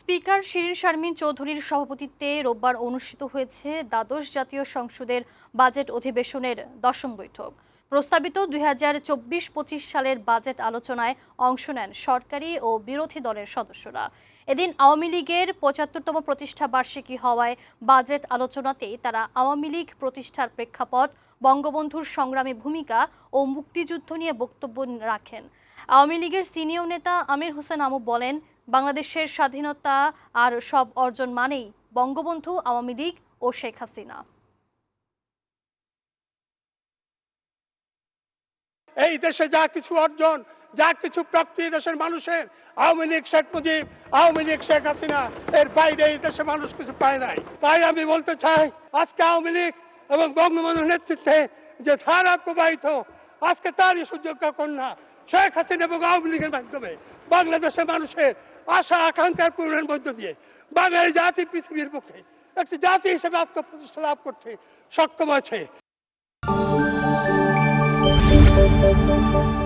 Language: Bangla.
স্পিকার শিরিন শারমিন চৌধুরীর সভাপতিত্বে রোববার অনুষ্ঠিত হয়েছে দ্বাদশ জাতীয় সংসদের বাজেট অধিবেশনের দশম বৈঠক। প্রস্তাবিত দুই হাজার চব্বিশ পঁচিশ সালের বাজেট আলোচনায় অংশ নেন সরকারি ও বিরোধী দলের সদস্যরা। এদিন আওয়ামী লীগের পঁচাত্তরতম প্রতিষ্ঠা বার্ষিকী হওয়ায় বাজেট আলোচনাতেই তারা আওয়ামী লীগ প্রতিষ্ঠার প্রেক্ষাপট, বঙ্গবন্ধুর সংগ্রামী ভূমিকা ও মুক্তিযুদ্ধ নিয়ে বক্তব্য রাখেন। আওয়ামী লীগের সিনিয়র নেতা আমির হোসেন আমু বলেন, বাংলাদেশের স্বাধীনতা আর সব অর্জন মানেই বঙ্গবন্ধু, আওয়ামী লীগ ও শেখ হাসিনা। এই দেশে যা কিছু অর্জন, যা কিছু প্রাপ্তি দেশের মানুষের, আওয়ামী লীগ শেখ মুজিব, আওয়ামী লীগ শেখ হাসিনা, এর বাইরে এই দেশে মানুষ কিছু পায় নাই। তাই আমি বলতে চাই, আজকে আওয়ামী লীগ এবং বঙ্গবন্ধুর নেতৃত্বে যে ধারা প্রবাহিত, আজকে তারই সুযোগ্য কন্যা শেখ হাসিনা এবং আওয়ামী লীগের মাধ্যমে বাংলাদেশের মানুষের আশা আকাঙ্ক্ষার পূরণের মধ্য দিয়ে বাঙালি জাতি পৃথিবীর পক্ষে একটি জাতি হিসেবে আত্মপ্রতিষ্ঠা লাভ করতে সক্ষম আছে Música